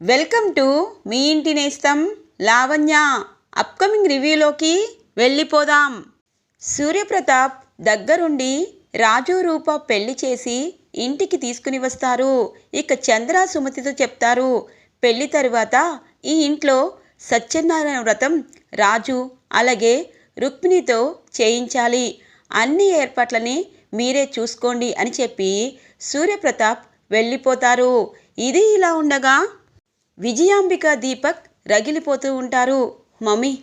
Welcome to me ఇంటి నేస్తం Lavanya. Upcoming రివ్యూలోకి వెళ్ళిపోదాం. సూర్యప్రతాప్ దగ్గరుండి రాజు రూప పెళ్ళి చేసి ఇంటికి తీసుకుని వస్తారు. ఇక చంద్ర సుమతితో చెప్తారు పెళ్ళి తరువాత ఈ ఇంట్లో సత్యనారాయణ వ్రతం రాజు అలాగే రుక్మిణితో చేయించాలి. అన్ని ఏర్పాట్లని మీరే చూసుకోండి అని చెప్పి సూర్యప్రతాప్ వెళ్ళిపోతారు. ఇది ఇలా ఉండగా విజయాంబిక దీపక్ రగిలిపోతూ ఉంటారు. మమ్మీ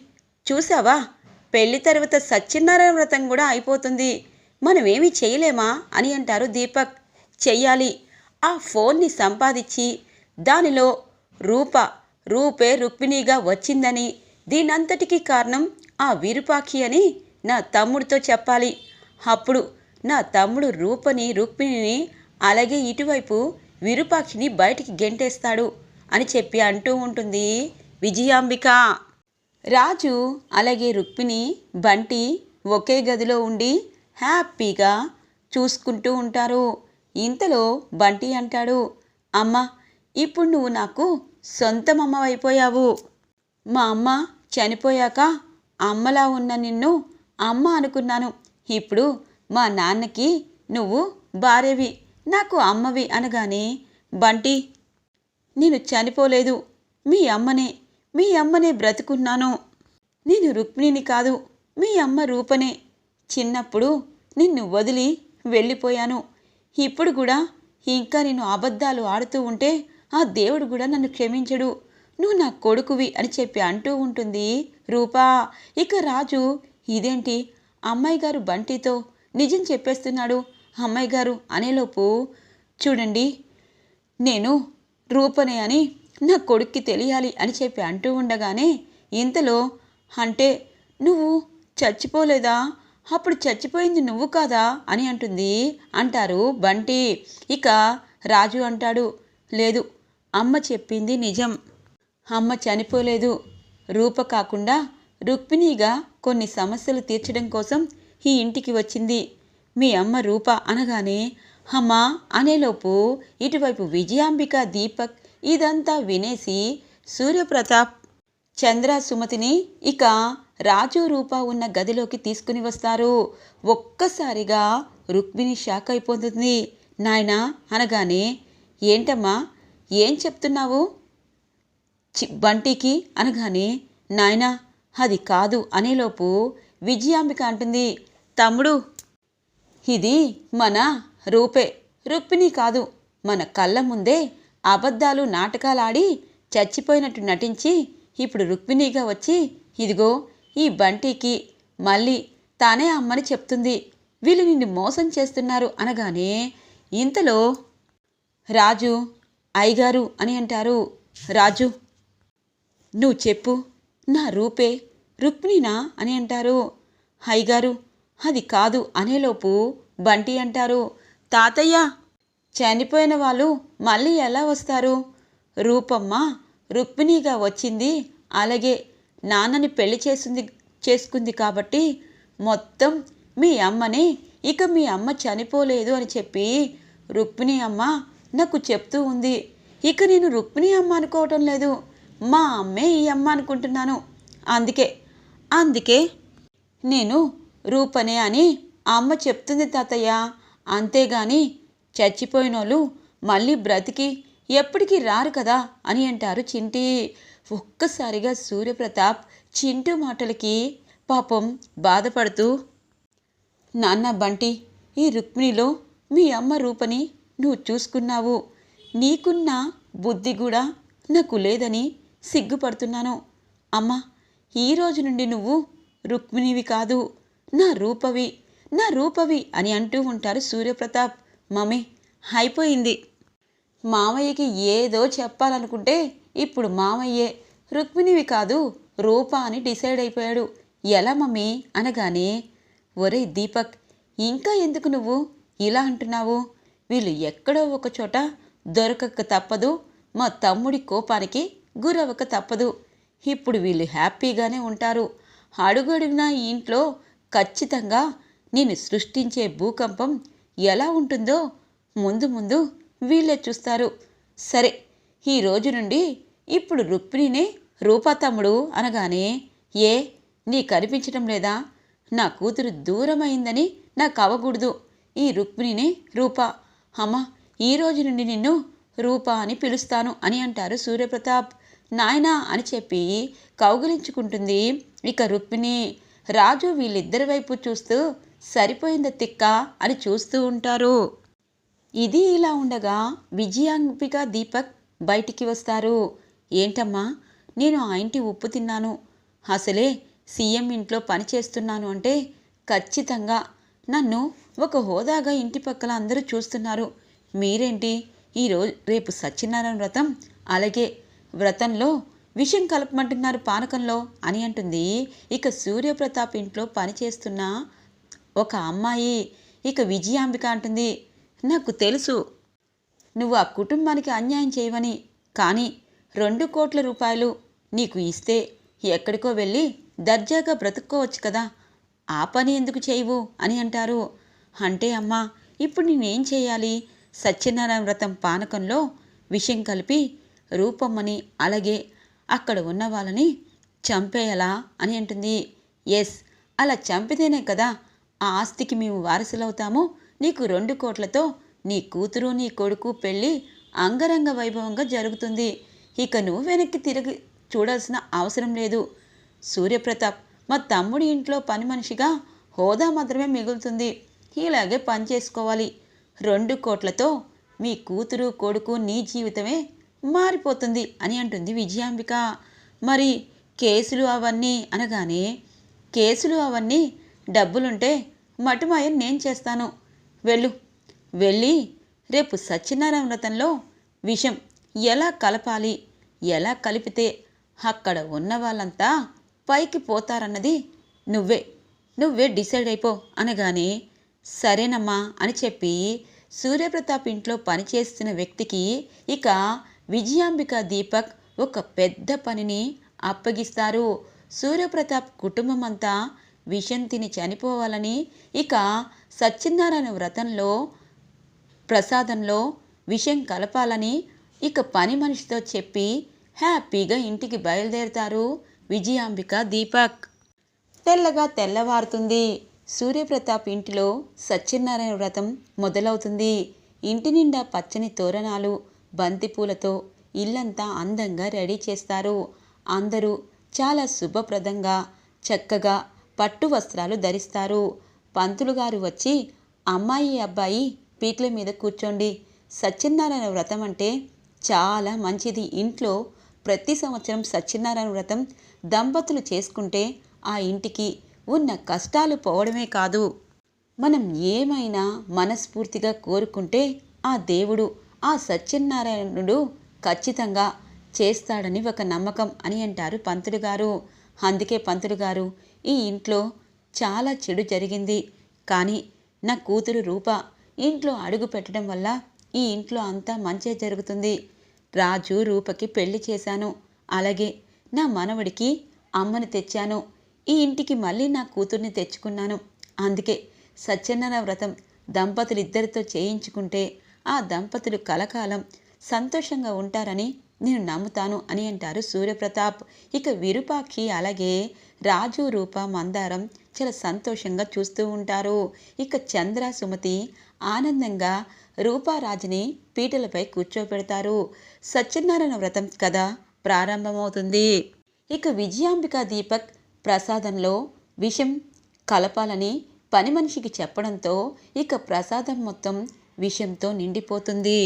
చూసావా? పెళ్ళి తర్వాత సత్యనారాయణ వ్రతం కూడా అయిపోతుంది. మనమేమీ చేయలేమా? అని అంటారు దీపక్. చెయ్యాలి. ఆ ఫోన్ని సంపాదించి దానిలో రూప రూపే రుక్మిణిగా వచ్చిందని దీనంతటికీ కారణం ఆ విరూపాక్షి అని నా తమ్ముడితో చెప్పాలి. అప్పుడు నా తమ్ముడు రూపని రుక్మిణిని అలాగే ఇటువైపు విరూపాక్షిని బయటికి గెంటేస్తాడు. అని చెప్పి అంటూ ఉంటుంది. విజయాంబిక. రాజు అలాగే రుక్మిణి బంటి ఒకే గదిలో ఉండి హ్యాపీగా చూసుకుంటూ ఉంటారు. ఇంతలో బంటి అంటాడు అమ్మ ఇప్పుడు నువ్వు నాకు సొంతం అయిపోయావు. మా అమ్మ చనిపోయాక అమ్మలా ఉన్న నిన్ను అమ్మ అనుకున్నాను. ఇప్పుడు మా నాన్నకి నువ్వు భార్యవి నాకు అమ్మవి అనగానే బంటి నేను చనిపోలేదు. మీ అమ్మనే మీ అమ్మనే బ్రతుకున్నాను. నేను రుక్మిణిని కాదు మీ అమ్మ రూపనే. చిన్నప్పుడు నిన్ను వదిలి వెళ్ళిపోయాను. ఇప్పుడు కూడా ఇంకా నేను అబద్ధాలు ఆడుతూ ఉంటే ఆ దేవుడు కూడా నన్ను క్షమించడు. నువ్వు నా కొడుకువి అని చెప్పి అంటూ ఉంటుంది రూపా. ఇక రాజు ఇదేంటి? అమ్మాయి గారు బంటితో నిజం చెప్పేస్తున్నాడు. అమ్మాయి గారు అనేలోపు చూడండి నేను రూపనే అని నా కొడుక్కి తెలియాలి అని చెప్పి అంటూ ఉండగానే ఇంతలో? అంటే నువ్వు చచ్చిపోలేదా? అప్పుడు చచ్చిపోయింది నువ్వు కాదా? అని అంటుంది. అంటారు బంటి. ఇక రాజు అంటాడు లేదు అమ్మ చెప్పింది నిజం. అమ్మ చనిపోలేదు. రూప కాకుండా రుక్మిణిగా కొన్ని సమస్యలు తీర్చడం కోసం ఈ ఇంటికి వచ్చింది. మీ అమ్మ రూప అనగానే హమా అనేలోపు ఇటువైపు విజయాంబిక దీపక్ ఇదంతా వినేసి సూర్యప్రతాప్ చంద్ర సుమతిని ఇక రాజు రూప ఉన్న గదిలోకి తీసుకుని వస్తారు. ఒక్కసారిగా రుక్మిణి షాక్ అయిపోతుంది. నాయనా అనగానే ఏంటమ్మా ఏం చెప్తున్నావు? చి బంటికి అనగానే నాయనా అది కాదు అనేలోపు విజయాంబిక అంటుంది తమ్ముడు ఇది మన రూపే రుక్మిణి కాదు. మన కళ్ళ ముందే అబద్ధాలు నాటకాలాడి చచ్చిపోయినట్టు నటించి ఇప్పుడు రుక్మిణిగా వచ్చి ఇదిగో ఈ బంటికి మళ్ళీ తానే అమ్మని చెప్తుంది. వీళ్ళు నిన్ను మోసం చేస్తున్నారు అనగానే ఇంతలో రాజు అయ్యగారు అని అంటారు. రాజు నువ్వు చెప్పు. నా రూపే రుక్మిణినా అని అంటారు. అయ్యగారు అది కాదు అనేలోపు బంటి అంటారు. తాతయ్య చనిపోయిన వాళ్ళు మళ్ళీ ఎలా వస్తారు? రూపమ్మ రుక్మిణిగా వచ్చింది. అలాగే నాన్నని పెళ్ళి చేసింది చేసుకుంది కాబట్టి మొత్తం మీ అమ్మని. ఇక మీ అమ్మ చనిపోలేదు అని చెప్పి రుక్మిణి అమ్మ నాకు చెప్తూ ఉంది. ఇక నేను రుక్మిణి అమ్మ అనుకోవటం లేదు. మా అమ్మే ఈ అమ్మ అనుకుంటున్నాను. అందుకే అందుకే నేను రూపనే అని అమ్మ చెప్తుంది తాతయ్య. అంతేగాని చచ్చిపోయినోళ్ళు మళ్ళీ బ్రతికి ఎప్పటికీ రారు కదా అని అంటారు చింటి. ఒక్కసారిగా సూర్యప్రతాప్ చింటూ మాటలకి పాపం బాధపడుతూ నాన్న బంటి ఈ రుక్మిణిలో మీ అమ్మ రూపని నువ్వు చూసుకున్నావు. నీకున్న బుద్ధి కూడా నాకు లేదని సిగ్గుపడుతున్నాను. అమ్మ ఈ రోజు నుండి నువ్వు రుక్మిణివి కాదు నా రూపవి. నా రూపవి అని అంటూ ఉంటారు సూర్యప్రతాప్. మమ్మీ అయిపోయింది. మామయ్యకి ఏదో చెప్పాలనుకుంటే ఇప్పుడు మామయ్యే. రుక్మిణివి కాదు రూప అని డిసైడ్ అయిపోయాడు. ఎలా మమ్మీ? అనగానే ఒరే దీపక్ ఇంకా ఎందుకు నువ్వు ఇలా అంటున్నావు? వీళ్ళు ఎక్కడో ఒక చోట దొరకక తప్పదు మా తమ్ముడి కోపానికి గురవక తప్పదు. ఇప్పుడు వీళ్ళు హ్యాపీగానే ఉంటారు. అడుగడుగునా ఇంట్లో ఖచ్చితంగా నేను సృష్టించే భూకంపం ఎలా ఉంటుందో ముందు ముందు వీళ్ళే చూస్తారు. సరే ఈ రోజు నుండి ఇప్పుడు రుక్మిణినే రూపా తమ్ముడు అనగానే ఏ నీ కనిపించటం లేదా? నా కూతురు దూరమైందని నాకు అవ్వకూడదు ఈ రుక్మిణినే రూప. అమ్మ ఈ రోజు నుండి నిన్ను రూప అని పిలుస్తాను అని అంటారు సూర్యప్రతాప్. నాయనా అని చెప్పి కౌగిలించుకుంటుంది. ఇక రుక్మిణి రాజు వీళ్ళిద్దరి వైపు చూస్తూ సరిపోయింద తిక్క అని చూస్తూ ఉంటారు. ఇది ఇలా ఉండగా విజయాంబిక దీపక్ బయటికి వస్తారు. ఏంటమ్మా నేను ఆ ఇంటి ఉప్పు తిన్నాను. అసలే సీఎం ఇంట్లో పని చేస్తున్నాను అంటే ఖచ్చితంగా నన్ను ఒక హోదాగా ఇంటి పక్కల అందరూ చూస్తున్నారు. మీరేంటి? ఈరోజు రేపు సత్యనారాయణ వ్రతం? అలాగే వ్రతంలో విషం కలపమంటున్నారు పానకంలో అని అంటుంది. ఇక సూర్యప్రతాప్ ఇంట్లో పనిచేస్తున్న ఒక అమ్మాయి. ఇక విజయాంబిక అంటుంది నాకు తెలుసు. నువ్వు ఆ కుటుంబానికి అన్యాయం చేయవని. కానీ రెండు కోట్ల రూపాయలు నీకు ఇస్తే ఎక్కడికో వెళ్ళి దర్జాగా బ్రతుక్కోవచ్చు కదా. ఆ పని ఎందుకు చేయవు? అని అంటారు. అంటే అమ్మా ఇప్పుడు నేనేం చేయాలి? సత్యనారాయణ వ్రతం పానకంలో విషయం కలిపి రూపమ్మని అలాగే అక్కడ ఉన్న వాళ్ళని చంపేయాలా అని అంటుంది. ఎస్ అలా చంపితేనే కదా ఆ ఆస్తికి మేము వారసులవుతాము. నీకు రెండు కోట్లతో నీ కూతురు నీ కొడుకు పెళ్ళి అంగరంగ వైభవంగా జరుగుతుంది. ఇక నువ్వు వెనక్కి తిరిగి చూడాల్సిన అవసరం లేదు. సూర్యప్రతాప్ మా తమ్ముడి ఇంట్లో పని మనిషిగా హోదా మాత్రమే మిగులుతుంది. ఇలాగే పని చేసుకోవాలి. రెండు కోట్లతో మీ కూతురు కొడుకు నీ జీవితమే మారిపోతుంది అని అంటుంది విజయాంబిక. మరి కేసులు అవన్నీ అనగానే కేసులు అవన్నీ డబ్బులుంటే మటుమాయం నేను చేస్తాను. వెళ్ళు. వెళ్ళి రేపు సత్యనారాయణ వ్రతంలో విషం ఎలా కలపాలి ఎలా కలిపితే అక్కడ ఉన్న వాళ్ళంతా పైకి పోతారన్నది నువ్వే. నువ్వే డిసైడ్ అయిపో అనగానే సరేనమ్మా అని చెప్పి సూర్యప్రతాప్ ఇంట్లో పనిచేస్తున్న వ్యక్తికి ఇక విజయాంబిక దీపక్ ఒక పెద్ద పనిని అప్పగిస్తారు. సూర్యప్రతాప్ కుటుంబం అంతా విషం తిని చనిపోవాలని ఇక సత్యనారాయణ వ్రతంలో ప్రసాదంలో విషం కలపాలని ఇక పని మనిషితో చెప్పి హ్యాపీగా ఇంటికి బయలుదేరుతారు విజయాంబిక దీపక్. తెల్లగా తెల్లవారుతుంది. సూర్యప్రతాప్ ఇంటిలో సత్యనారాయణ వ్రతం మొదలవుతుంది. ఇంటి నిండా పచ్చని తోరణాలు బంతిపూలతో ఇల్లంతా అందంగా రెడీ చేస్తారు. అందరూ చాలా శుభప్రదంగా చక్కగా పట్టు వస్త్రాలు ధరిస్తారు. పంతులు గారు వచ్చి అమ్మాయి అబ్బాయి పీట్ల మీద కూర్చోండి. సత్యనారాయణ వ్రతం అంటే చాలా మంచిది. ఇంట్లో ప్రతి సంవత్సరం సత్యనారాయణ వ్రతం దంపతులు చేసుకుంటే ఆ ఇంటికి ఉన్న కష్టాలు పోవడమే కాదు. మనం ఏమైనా మనస్ఫూర్తిగా కోరుకుంటే ఆ దేవుడు ఆ సత్యనారాయణుడు ఖచ్చితంగా చేస్తాడని ఒక నమ్మకం అని అంటారు పంతులు గారు. అందుకే పంతులు గారు ఈ ఇంట్లో చాలా చెడు జరిగింది. కానీ నా కూతురు రూప ఇంట్లో అడుగు పెట్టడం వల్ల ఈ ఇంట్లో అంతా మంచే జరుగుతుంది. రాజు రూపకి పెళ్ళి చేశాను. అలాగే నా మనవడికి అమ్మని తెచ్చాను. ఈ ఇంటికి మళ్ళీ నా కూతుర్ని తెచ్చుకున్నాను. అందుకే సత్యనారాయణ వ్రతం దంపతులిద్దరితో చేయించుకుంటే ఆ దంపతులు కలకాలం సంతోషంగా ఉంటారని నేను నమ్ముతాను అని అంటారు సూర్యప్రతాప్. ఇక విరూపాక్షి అలాగే రాజు రూప మందారం చాలా సంతోషంగా చూస్తూ ఉంటారు. ఇక చంద్ర సుమతి ఆనందంగా రూపారాజుని పీటలపై కూర్చోపెడతారు సత్యనారాయణ వ్రతం కథ ప్రారంభమవుతుంది. ఇక విజయాంబిక దీపక్ ప్రసాదంలో విషం కలపాలని పని మనిషికి చెప్పడంతో ఇక ప్రసాదం మొత్తం విషయంతో నిండిపోతుంది.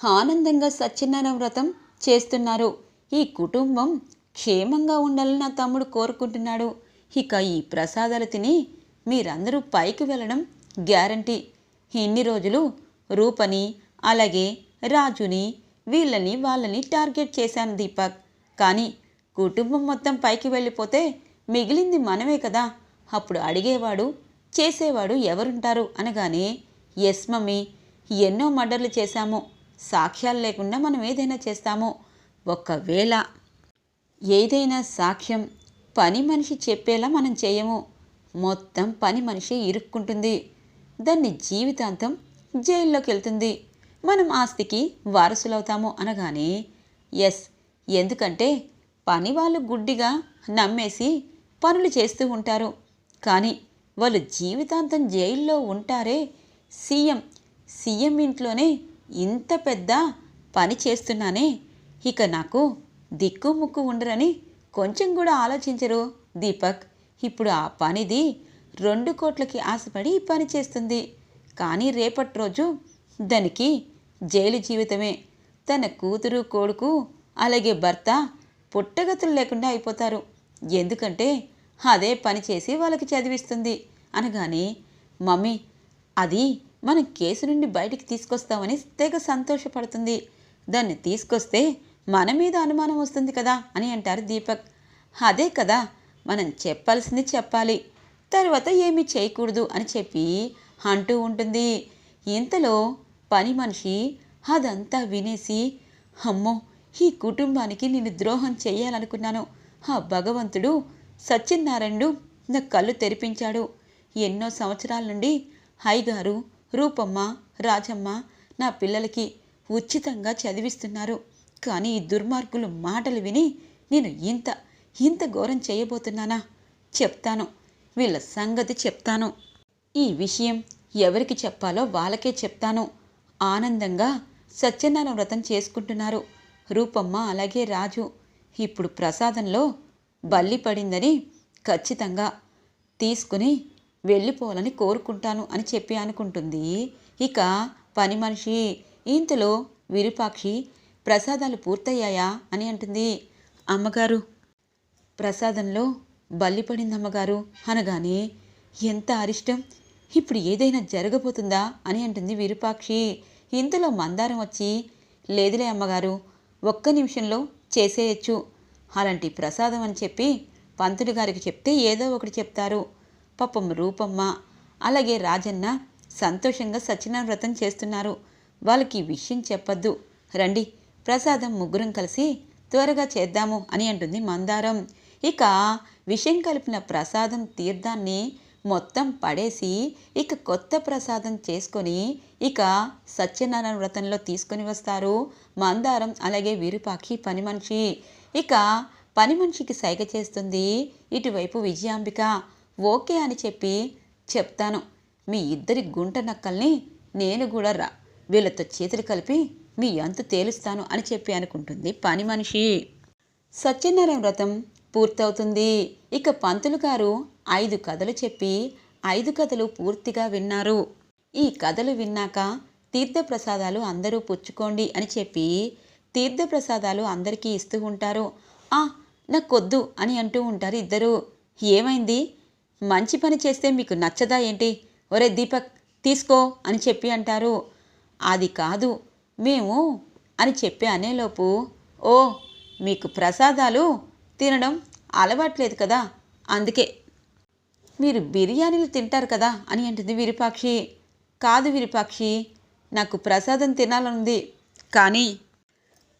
ఆనందంగా సత్యనారాయణ వ్రతం చేస్తున్నారు. ఈ కుటుంబం క్షేమంగా ఉండాలని నా తమ్ముడు కోరుకుంటున్నాడు. ఇక ఈ ప్రసాదాలు తిని మీరందరూ పైకి వెళ్ళడం గ్యారంటీ. ఇన్ని రోజులు రూపని అలాగే రాజుని వీళ్ళని వాళ్ళని టార్గెట్ చేశాను దీపక్. కానీ కుటుంబం మొత్తం పైకి వెళ్ళిపోతే మిగిలింది మనమే కదా. అప్పుడు అడిగేవాడు చేసేవాడు ఎవరుంటారు అనగానే ఎస్ మమ్మీ ఎన్నో మర్డర్లు చేశాము. సాక్ష్యాలు లేకుండా మనం ఏదైనా చేస్తాము. ఒకవేళ ఏదైనా సాక్ష్యం పని మనిషి చెప్పేలా మనం చేయము. మొత్తం పని మనిషి ఇరుక్కుంటుంది. దాన్ని జీవితాంతం జైల్లోకి వెళ్తుంది. మనం ఆస్తికి వారసులవుతాము అనగానే ఎస్ ఎందుకంటే పని వాళ్ళు గుడ్డిగా నమ్మేసి పనులు చేస్తూ ఉంటారు. కానీ వాళ్ళు జీవితాంతం జైల్లో ఉంటారే. సీఎం సీఎం ఇంట్లోనే ఇంత పెద్ద పని చేస్తున్నానే. ఇక నాకు దిక్కు ముక్కు ఉండరని కొంచెం కూడా ఆలోచించరు దీపక్. ఇప్పుడు ఆ పనిది రెండు కోట్లకి ఆశపడి పని చేస్తుంది. కానీ రేపటి రోజు దానికి జైలు జీవితమే. తన కూతురు కొడుకు అలాగే భర్త పుట్టగతులు లేకుండా అయిపోతారు. ఎందుకంటే అదే పని చేసి వాళ్ళకి చదివిస్తుంది. అనగానే మమ్మీ అది మనం కేసు నుండి బయటికి తీసుకొస్తామని తెగ సంతోషపడుతుంది. దాన్ని తీసుకొస్తే మన మీద అనుమానం వస్తుంది కదా అని అంటారు దీపక్. అదే కదా మనం చెప్పాల్సింది చెప్పాలి. తర్వాత ఏమీ చేయకూడదు అని చెప్పి అంటూ ఉంటుంది. ఇంతలో పని మనిషి అదంతా వినేసి అమ్మో ఈ కుటుంబానికి నేను ద్రోహం చేయాలనుకున్నాను. ఆ భగవంతుడు సత్యనారాయణుడు నా కళ్ళు తెరిపించాడు. ఎన్నో సంవత్సరాల నుండి హైగారు రూపమ్మ రాజమ్మ నా పిల్లలకి ఉచితంగా చదివిస్తున్నారు. కానీ ఈ దుర్మార్గులు మాటలు విని నేను ఇంత ఇంత ఘోరం చేయబోతున్నానా? చెప్తాను వీళ్ళ సంగతి చెప్తాను. ఈ విషయం ఎవరికి చెప్పాలో వాళ్ళకే చెప్తాను. ఆనందంగా సత్యనారాయణ వ్రతం చేసుకుంటున్నారు. రూపమ్మ అలాగే రాజు. ఇప్పుడు ప్రసాదంలో బల్లి పడిందని ఖచ్చితంగా తీసుకుని వెళ్ళిపోవాలని కోరుకుంటాను అని చెప్పి అనుకుంటుంది. ఇక పని మనిషి ఇంతలో విరూపాక్షి ప్రసాదాలు పూర్తయ్యాయా? అని అంటుంది. అమ్మగారు ప్రసాదంలో బల్లి పడింది అమ్మగారు అనగానే ఎంత అరిష్టం! ఇప్పుడు ఏదైనా జరగబోతుందా? అని అంటుంది విరూపాక్షి. ఇంతలో మందారం వచ్చి లేదులే అమ్మగారు ఒక్క నిమిషంలో చేసేయచ్చు. అలాంటి ప్రసాదం అని చెప్పి పంతులు గారికి చెప్తే ఏదో ఒకటి చెప్తారు. పాపం రూపమ్మ అలాగే రాజన్న సంతోషంగా సత్యనారాయణ వ్రతం చేస్తున్నారు. వాళ్ళకి విషయం చెప్పొద్దు. రండి ప్రసాదం ముగ్గురం కలిసి త్వరగా చేద్దాము అని అంటుంది మందారం. ఇక విషయం కలిపిన ప్రసాదం తీర్థాన్ని మొత్తం పడేసి ఇక కొత్త ప్రసాదం చేసుకొని ఇక సత్యనారాయణ వ్రతంలో తీసుకొని వస్తారు మందారం అలాగే విరూపాక్షి పని మనిషి. ఇక పని మనిషికి సైగ చేస్తుంది ఇటువైపు విజయాంబిక. ఓకే అని చెప్పి చెప్తాను. మీ ఇద్దరి గుంట నక్కల్ని నేను కూడా రా. వీళ్ళతో చేతులు కలిపి మీ అంతు తేలుస్తాను అని చెప్పి అనుకుంటుంది పని మనిషి. సత్యనారాయణ వ్రతం పూర్తవుతుంది. ఇక పంతులు గారు ఐదు కథలు చెప్పి ఐదు కథలు పూర్తిగా విన్నారు. ఈ కథలు విన్నాక తీర్థప్రసాదాలు అందరూ పుచ్చుకోండి అని చెప్పి తీర్థప్రసాదాలు అందరికీ ఇస్తూ ఉంటారు. ఆ నాకొద్దు అని అంటూ ఉంటారు ఇద్దరు. ఏమైంది? మంచి పని చేస్తే మీకు నచ్చదా ఏంటి? ఒరే దీపక్ తీసుకో అని చెప్పి అంటారు. అది కాదు మేము అని చెప్పి అనేలోపు ఓ మీకు ప్రసాదాలు తినడం అలవాట్లేదు కదా? అందుకే. మీరు బిర్యానీలు తింటారు కదా? అని అంటుంది విరూపాక్షి. కాదు విరూపాక్షి నాకు ప్రసాదం తినాలనుంది. కానీ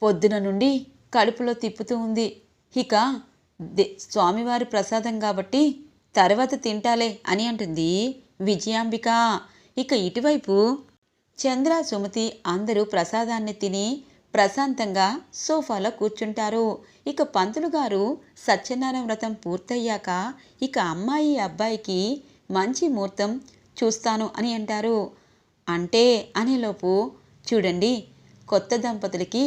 పొద్దున నుండి కడుపులో తిప్పుతూ ఉంది. ఇక దే- స్వామివారి ప్రసాదం కాబట్టి తర్వాత తింటాలే అని అంటుంది విజయాంబిక. ఇక ఇటువైపు చంద్ర సుమతి అందరూ ప్రసాదాన్ని తిని ప్రశాంతంగా సోఫాలో కూర్చుంటారు. ఇక పంతులు గారు సత్యనారాయణ వ్రతం పూర్తయ్యాక ఇక అమ్మాయి అబ్బాయికి మంచి ముహూర్తం చూస్తాను అని అంటారు. అంటే అనేలోపు చూడండి కొత్త దంపతులకి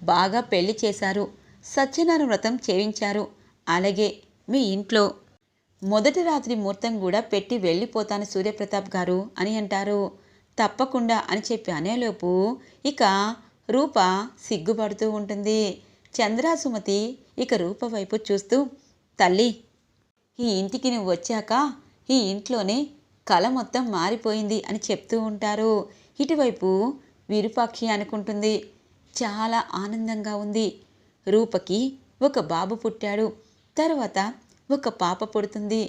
బాగా పెళ్ళి చేశారు. సత్యనారాయణ వ్రతం చేయించారు. అలాగే మీ ఇంట్లో మొదటి రాత్రి ముహూర్తం కూడా పెట్టి వెళ్ళిపోతాను సూర్యప్రతాప్ గారు అని అంటారు. తప్పకుండా అని చెప్పి అనేలోపు ఇక రూప సిగ్గుపడుతూ ఉంటుంది. చంద్రాసుమతి ఇక రూప వైపు చూస్తూ తల్లి ఈ ఇంటికి నువ్వు వచ్చాక ఈ ఇంట్లోనే కళ మొత్తం మారిపోయింది అని చెప్తూ ఉంటారు. ఇటువైపు విరూపాక్షి అనుకుంటుంది. చాలా ఆనందంగా ఉంది. రూపకి ఒక బాబు పుట్టాడు. తర్వాత ఒక పాప పుడుతుంది.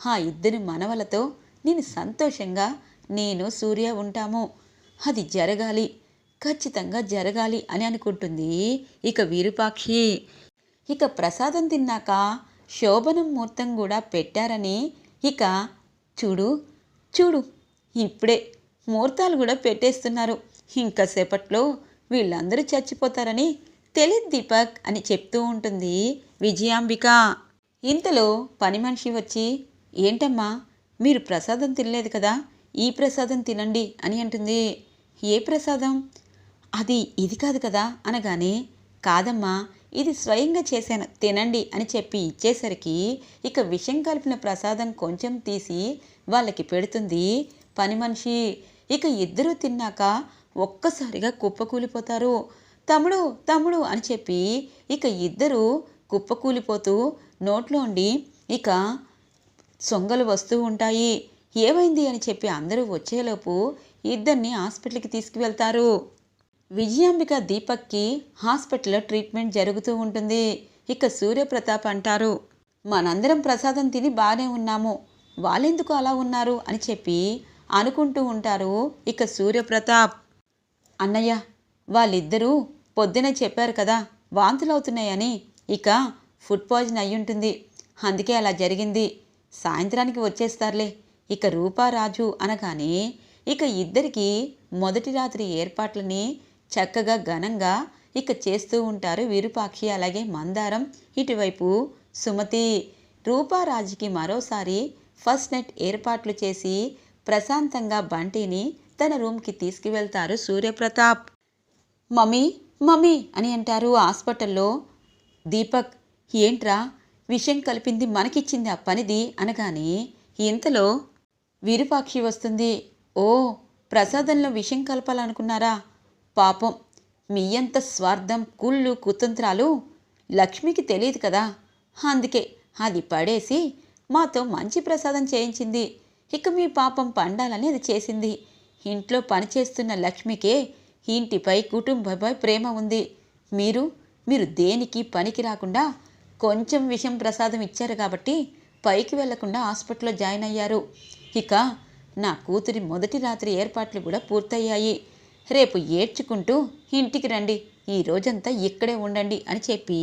ఆ ఇద్దరి మనవలతో నేను సంతోషంగా నేను సూర్య ఉంటాము. అది జరగాలి. ఖచ్చితంగా జరగాలి అని అనుకుంటుంది ఇక వీరుపాక్షి. ఇక ప్రసాదం తిన్నాక శోభనం ముహూర్తం కూడా పెట్టారని ఇక చూడు చూడు ఇప్పుడే ముహూర్తాలు కూడా పెట్టేస్తున్నారు. ఇంకా సేపట్లో వీళ్ళందరూ చచ్చిపోతారని తెలియదు దీపక్ అని చెప్తూ ఉంటుంది విజయాంబిక. ఇంతలో పని మనిషి వచ్చి ఏంటమ్మా మీరు ప్రసాదం తినలేదు కదా ఈ ప్రసాదం తినండి అని అంటుంది. ఏ ప్రసాదం? అది ఇది కాదు కదా అనగానే కాదమ్మా ఇది స్వయంగా చేశాను తినండి అని చెప్పి ఇచ్చేసరికి ఇక విషం కలిపిన ప్రసాదం కొంచెం తీసి వాళ్ళకి పెడుతుంది పని మనిషి. ఇక ఇద్దరూ తిన్నాక ఒక్కసారిగా కుప్పకూలిపోతారు. తమ్ముడు తమ్ముడు అని చెప్పి ఇక ఇద్దరూ కుప్పకూలిపోతూ నోట్లోండి ఇక సొంగలు వస్తూ ఉంటాయి. ఏమైంది? అని చెప్పి అందరూ వచ్చేలోపు ఇద్దరిని హాస్పిటల్కి తీసుకువెళ్తారు. విజయాంబిక దీపక్కి హాస్పిటల్లో ట్రీట్మెంట్ జరుగుతూ ఉంటుంది. ఇక సూర్యప్రతాప్ అంటారు మనందరం ప్రసాదం తిని బాగానే ఉన్నాము. వాళ్ళెందుకు అలా ఉన్నారు? అని చెప్పి అనుకుంటూ ఉంటారు ఇక సూర్యప్రతాప్. అన్నయ్య వాళ్ళిద్దరూ పొద్దున చెప్పారు కదా వాంతులు అవుతున్నాయని ఇక ఫుడ్ పాయిజన్ అయ్యుంటుంది. అందుకే అలా జరిగింది. సాయంత్రానికి వచ్చేస్తారులే. ఇక రూపారాజు అనగానే ఇక ఇద్దరికి మొదటి రాత్రి ఏర్పాట్లని చక్కగా ఘనంగా ఇక చేస్తూ ఉంటారు విరూపాక్షి అలాగే మందారం ఇటువైపు సుమతి. రూపారాజుకి మరోసారి ఫస్ట్ నైట్ ఏర్పాట్లు చేసి ప్రశాంతంగా బంటిని తన రూమ్కి తీసుకువెళ్తారు సూర్యప్రతాప్. మమ్మీ మమ్మీ అని అంటారు హాస్పిటల్లో దీపక్ ఏంట్రా? విషయం కలిపింది మనకిచ్చింది ఆ పనిది? అనగానే ఇంతలో విరూపాక్షి వస్తుంది. ఓ ప్రసాదంలో విషయం కలపాలనుకున్నారా? పాపం మీ అంత స్వార్థం కుళ్ళు కుతంత్రాలు లక్ష్మికి తెలియదు కదా. అందుకే అది పడేసి మాతో మంచి ప్రసాదం చేయించింది. ఇక మీ పాపం పండాలని అది చేసింది. ఇంట్లో పనిచేస్తున్న లక్ష్మికే ఇంటిపై కుటుంబంపై ప్రేమ ఉంది. మీరు మీరు దేనికి పనికి రాకుండా కొంచెం విషయం ప్రసాదం ఇచ్చారు కాబట్టి పైకి వెళ్ళకుండా హాస్పిటల్లో జాయిన్ అయ్యారు. ఇక నా కూతురి మొదటి రాత్రి ఏర్పాట్లు కూడా పూర్తయ్యాయి. రేపు ఏడ్చుకుంటూ ఇంటికి రండి. ఈ రోజంతా ఇక్కడే ఉండండి అని చెప్పి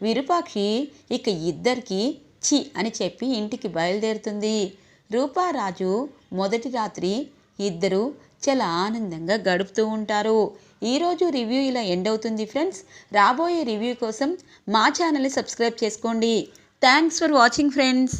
విరూపాక్షి ఇక ఇద్దరికి చి అని చెప్పి ఇంటికి బయలుదేరుతుంది. రూపారాజు మొదటి రాత్రి ఇద్దరు చాలా ఆనందంగా గడుపుతూ ఉంటారు. ఈరోజు రివ్యూ ఇలా ఎండ్ అవుతుంది ఫ్రెండ్స్. రాబోయే రివ్యూ కోసం మా ఛానల్ని సబ్స్క్రైబ్ చేసుకోండి. Thanks for watching friends